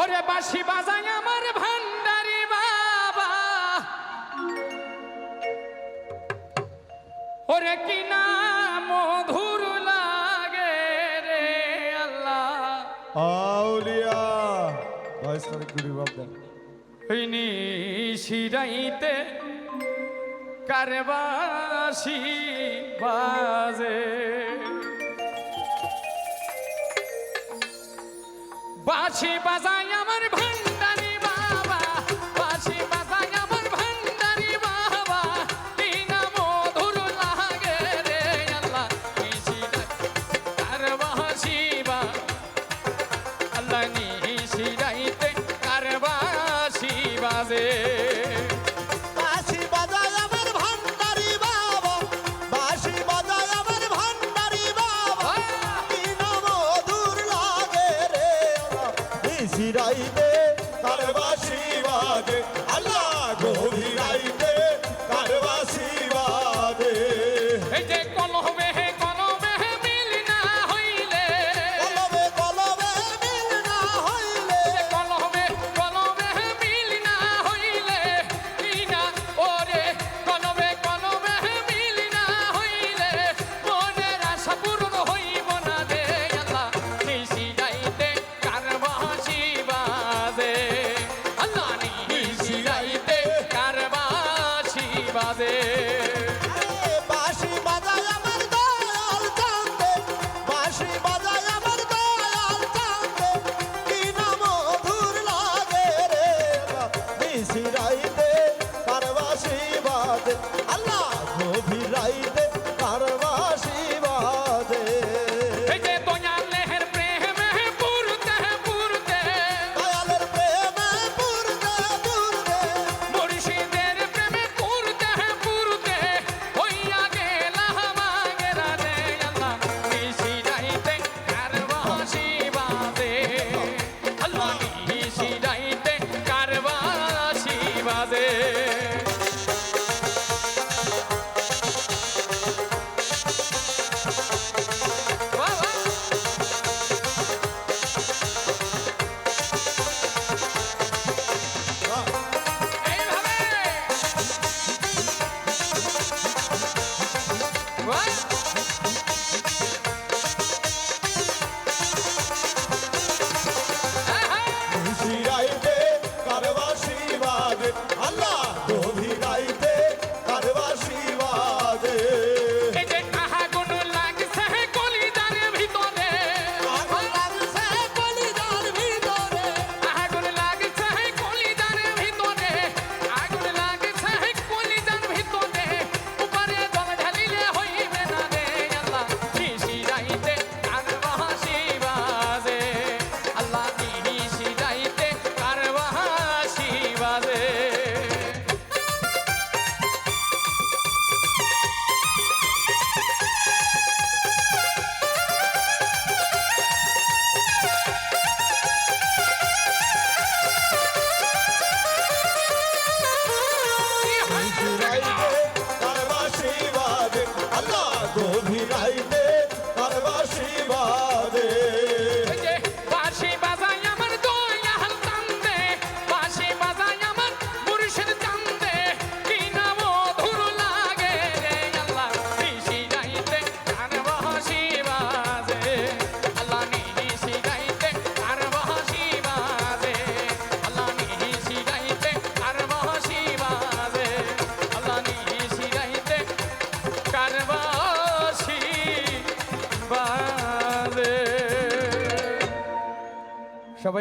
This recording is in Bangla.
ওরে বাসি বাজাই আমার ভান্ডারি বাবা। ওরে কিনা মধুর লাগে রে আল্লাহ। আউলিয়া ভয়েস করে গুরু বাবা ইনি শিরাইতে কারবাসি বাজে। বাঁশি বাজাই আমার ভান্ডারি বাবা, বাঁশি বাজাই আমার ভান্ডারি বাবা। বিনা মধুর লাগে রে আল্লাহ নিশি কার বাঁশি বা? আল্লাহ নিশি কার বাঁশি বাজে? ফিরাইবে আল্লাহ